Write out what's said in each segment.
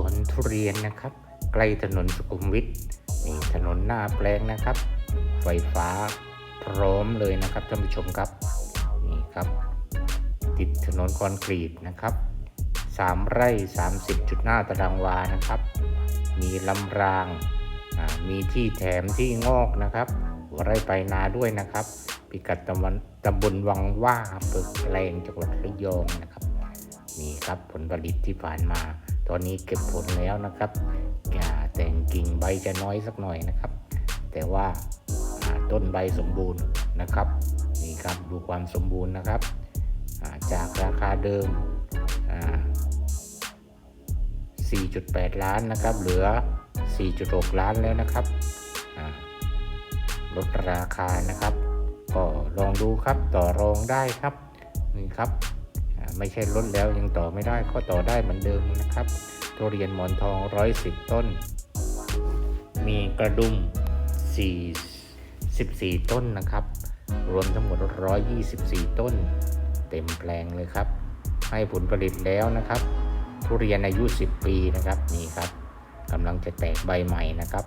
วนทุเรียนนะครับ ใกล้ถนนสุขุมวิทนี่ถนนหน้าแปลงนะครับ ไฟฟ้าพร้อมเลยนะครับท่านผู้ชมครับนี่ครับ ติดถนนคอนกรีตนะครับสามไร่ 30.5 ตารางวานะครับ มีลำราง มีที่แถมที่งอกนะครับหัวไร่ไปนาด้วยนะครับ พิกัดตำบลตำบลวังว่าอำเภอแกลงจังหวัดระยองนะครับ นี่ครับผลผลิตที่ผ่านมา ตอนนี้เก็บผลแล้วนะครับอ่าแต่งกิ่งใบจะน้อยสักหน่อยนะครับ แต่ว่าต้นใบสมบูรณ์นะครับนี่ครับดูความสมบูรณ์นะครับ จากราคาเดิม 4.8 ล้านนะครับ เหลือ 4.6 ล้านแล้วนะครับลดราคานะครับ ก็ลองดูครับต่อรองได้ครับนี่ครับ ไม่ใช่ลดแล้วยังต่อไม่ได้ก็ต่อได้เหมือนเดิมนะครับทุเรียนหมอนทอง 110 ต้น มีกระดุม4 14 ต้นนะครับ รวมทั้งหมด 124 ต้น เต็มแปลงเลยครับ ให้ผลผลิตแล้วนะครับ ทุเรียนอายุ 10 ปีนะครับนี่ครับกำลังจะแตกใบใหม่นะครับ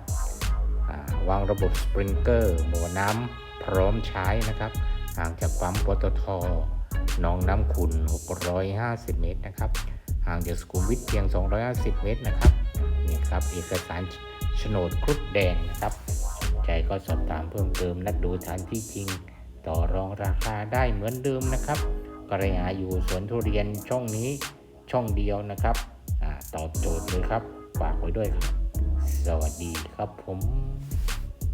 วางระบบสปริงเกอร์บ่อน้ำพร้อมใช้นะครับห่างจากปั๊มปตท นองน้ำขุน 650 เมตรนะครับ ห่างจากสุขุมวิทเพียง 250 เมตรนะครับ นี่ครับเอกสารโฉนดครุฑแดงนะครับ ใจก็สอบถามเพิ่มเติมนัดดูฐานที่จริง ต่อรองราคาได้เหมือนเดิมนะครับกระหาอยู่สวนทุเรียนช่องนี้ช่องเดียวนะครับอตอบโจทย์เลยครับ ฝากไว้ด้วยครับ สวัสดีครับผม